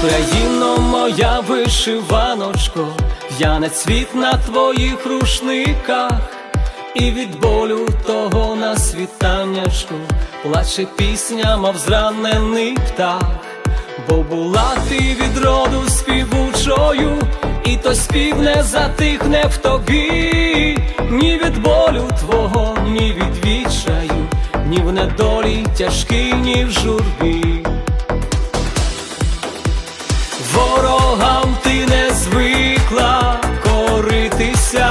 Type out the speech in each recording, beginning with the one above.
Україно, моя вишиваночко, я не цвіт на твоїх рушниках, і від болю того на світаннячку плаче пісня, мов зранений птах, бо була ти від роду співучою, і той спів не затихне в тобі, ні від болю твого, ні від відчаю, ні в недолі тяжкій, ні в журбі. Ворогам ти не звикла коритися,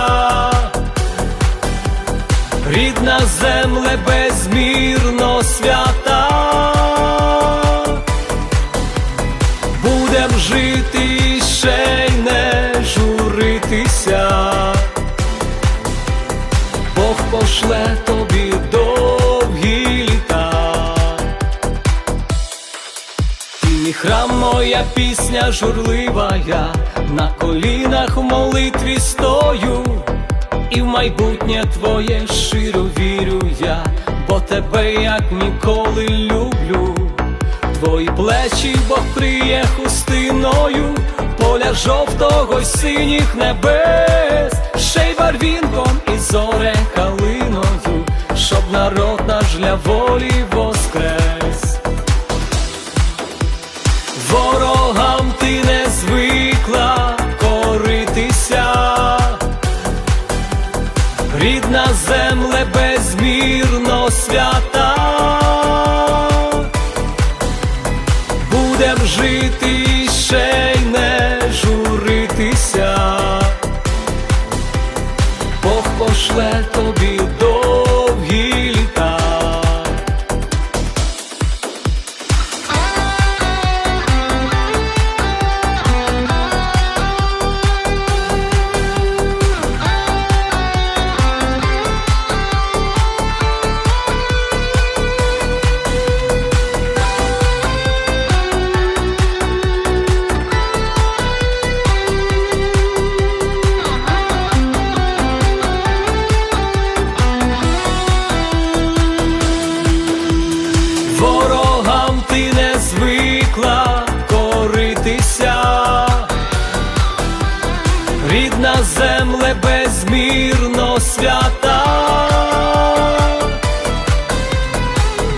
рідна земле безмірно свята, будем жити ще й не журитися, Бог пошле тобі мій храм, моя пісня журлива я на колінах в молитві стою, і в майбутнє твоє щиро вірю я, бо тебе як ніколи люблю. Твої плечі Бог криє хустиною, поля жовтого й синіх небес, ще й барвінком і зоре калиною, щоб народ наш для волі воскрес. Ворогам ти не звикла коритися, рідна земле безмірно свята, будем жити ще й не журитися, Бог пошле тобі довгі звикла коритися, рідна земле безмірно свята,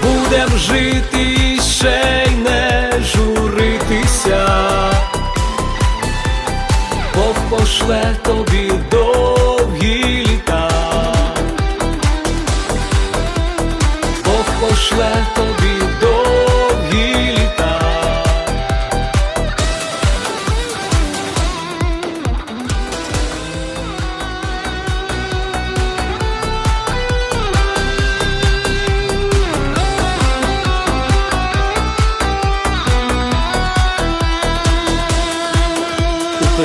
будем жити ще й не журитися, Бог пошле тобі